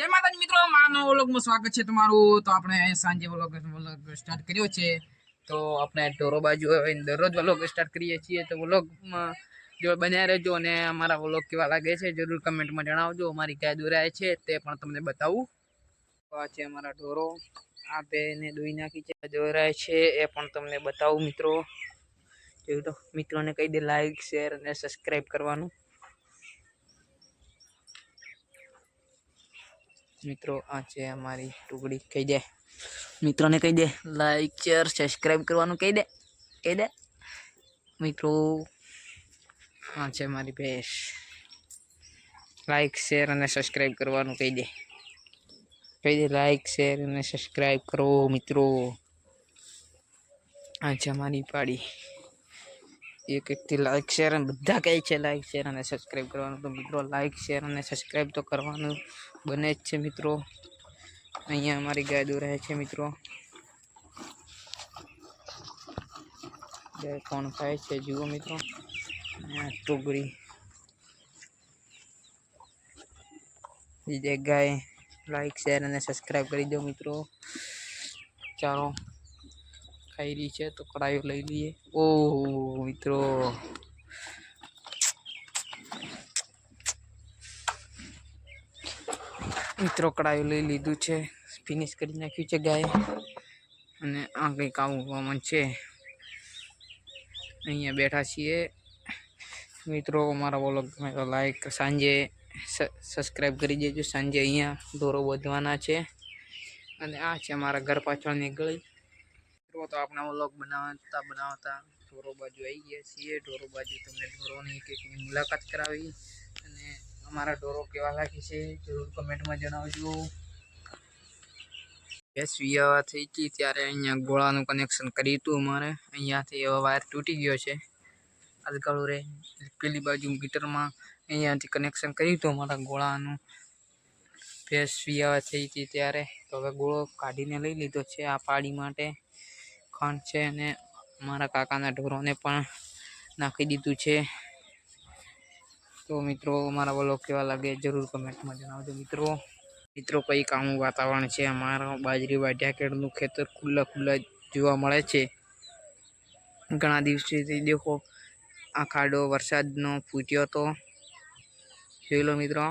જય માતાજી મિત્રો માનો વ્લોગમાં સ્વાગત છે તમારું. તો આપણે સાંજે વ્લોગ વ્લોગ સ્ટાર્ટ કર્યો છે. તો આપણે ઢોરો બાજુ દરરોજ વ્લોગ સ્ટાર્ટ કરીએ છીએ. તો વ્લોગમાં જો બન્યા રહેજો અને અમારા વ્લોગ કેવા લાગે છે, જરૂર કમેન્ટમાં જણાવજો. અમારી ક્યાં દોરાય છે તે પણ તમને બતાવું. આ છે અમારા ઢોરો. આ બેને દોઈ નાખી છે. દોરાય છે એ પણ તમને બતાવું મિત્રો. જોયું તો મિત્રોને કહી દે લાઈક શેર અને સબસ્ક્રાઈબ કરવાનું. મિત્રો, આ છે અમારી ટુકડી. કહી દે. મિત્રોને કહી દે. લાઈક શેર સબસ્ક્રાઈબ કરવાનું કહી દે. કહી દે. મિત્રો, આ છે મારી ભેંસ. લાઈક શેર અને સબસ્ક્રાઈબ કરવાનું કહી દે. કહી દે લાઈક શેર અને સબસ્ક્રાઈબ કરો, મિત્રો. આ છે અમારી પાડી. એક એકથી લાઈક શેર અને બધા કહે છે લાઈક શેર અને સબસ્ક્રાઈબ કરવાનું. તો મિત્રો લાઈક શેર અને સબસ્ક્રાઈબ તો કરવાનું બને જ છે મિત્રો. અહીંયા અમારી ગાય દોરાય છે મિત્રો. ગાય કોણ ખાય છે, જુઓ મિત્રો. આ બીજે ગાય લાઈક શેર અને સબસ્ક્રાઈબ કરી દો મિત્રો. ચાલો. ખાઈ રહી છે, તો કડાઈઓ લઈ લઈએ. ઓહ, મિત્રો. મિત્રો કડાયું લઈ લીધું છે. ફિનિશ કરી નાખ્યું છે ગાય. અને આ કંઈક આવું હવામાન છે. અહીંયા બેઠા છીએ. મિત્રો, અમારા બોલો ગમે તો લાઈક સાંજે સબસ્ક્રાઈબ કરી દેજો. સાંજે અહીંયા દોરો વધવાના છે. અને આ છે અમારા ઘર પાછળની ગળી તો તો આપણે વ્લોગ બનાવતા બનાવતા ઢોરો બાજુ આવી ગયા છીએ. ઢોરો બાજુ તમને ઢોરોની એક એકની મુલાકાત કરાવી. અને અમારા ઢોરો કેવા લાગે છે જરૂર કમેન્ટમાં જણાવજો. ગેસ વિયાવા થઈ હતી ત્યારે અહીંયા ગોળાનું કનેક્શન કર્યું હતું અમારે. અહીંયાથી એવો વાયર તૂટી ગયો છે. અલગાડું રે પેલી બાજુ મીટરમાં અહીંયાથી કનેક્શન કર્યું હતું અમારા ગોળાનું. ભેંસ વિયાવા થઈ હતી ત્યારે. તો હવે ગોળો કાઢીને લઈ લીધો છે આ પાડી માટે. ખાંડ છે અને મારા કાકાના ઢોરોને પણ નાખી દીધું છે. તો મિત્રો, અમારા વ્લોગ કેવા લાગે જરૂર કમેન્ટમાં જણાવજો મિત્રો. મિત્રો, કંઈક કામું વાતાવરણ છે. અમારા બાજરી વાઢિયા કેળનું ખેતર ખુલ્લા ખુલ્લા જોવા મળે છે. ઘણા દિવસથી દેખો, આ ખાડો વરસાદનો ફૂટ્યો હતો જોઈ લો મિત્રો.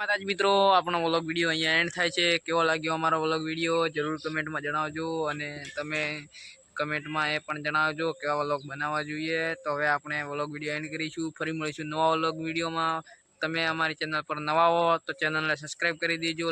માતાજી મિત્રો, આપણો વ્લોગ વીડિયો અહીંયા એન્ડ થાય છે. કેવો લાગ્યો અમારો વ્લોગ વીડિયો જરૂર કમેન્ટમાં જણાવજો અને તમે કમેન્ટમાં એ પણ જણાવજો કેવા વ્લોગ બનાવવા જોઈએ. તો હવે આપણે વ્લોગ વીડિયો એન્ડ કરીશું. ફરી મળીશું નવા વ્લોગ વિડીયોમાં તમે અમારી ચેનલ પર નવા હો તો ચેનલને સબસ્ક્રાઈબ કરી દેજો.